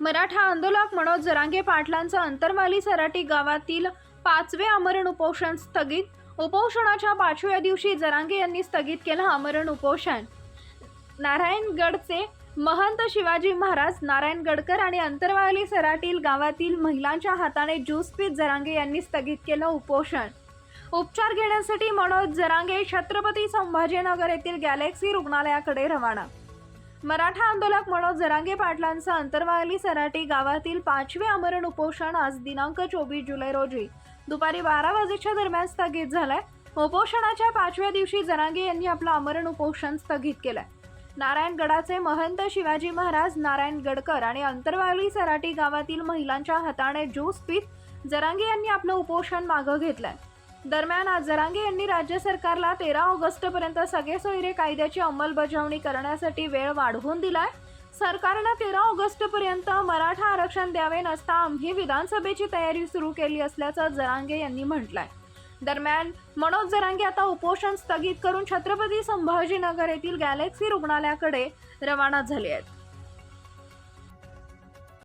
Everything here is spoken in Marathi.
मराठा आंदोलक मनोज जरांगे पाटलांचं अंतरवाली सराटी गावातील पाचवे आमरण उपोषण स्थगित. उपोषणाच्या पाचव्या दिवशी जरांगे यांनी स्थगित केलं आमरण उपोषण. नारायणगडचे महंत शिवाजी महाराज नारायण गडकर आणि अंतरवाली सराटील गावातील महिलांच्या हाताने ज्यूस पीत जरांगे यांनी स्थगित केलं उपोषण. उपचार घेण्यासाठी मनोज जरांगे छत्रपती संभाजीनगर येथील गॅलेक्सी रुग्णालयाकडे रवाना मराठा आंदोलक मनोज जरांगे पाटलांचं अंतरवाली सराटी गावातील पाचवे आमरण उपोषण आज दिनांक चोवीस जुलै रोजी. दुपारी बारा वाजेच्या दरम्यान स्थगित झालंय. उपोषणाच्या पाचव्या दिवशी जरांगे यांनी आपलं आमरण उपोषण स्थगित केलंय. नारायणगडाचे महंत शिवाजी महाराज नारायण गडकर आणि अंतरवाली सराटी गावातील महिलांच्या हाताने ज्यूस पीत जरांगे यांनी आपलं उपोषण मागं घेतलंय. दरम्यान आज जरांगे यांनी राज्य सरकारला तेरा ऑगस्टपर्यंत सगळे सोयरे कायद्याची अंमलबजावणी करण्यासाठी वेळ वाढवून दिलाय. सरकारनं तेरा ऑगस्टपर्यंत मराठा आरक्षण द्यावे नसता आम्ही विधानसभेची तयारी सुरू केली असल्याचं जरांगे यांनी म्हटलंय. दरम्यान मनोज जरांगे आता उपोषण स्थगित करून छत्रपती संभाजीनगर येथील गॅलेक्सी रुग्णालयाकडे रवाना झाले आहेत.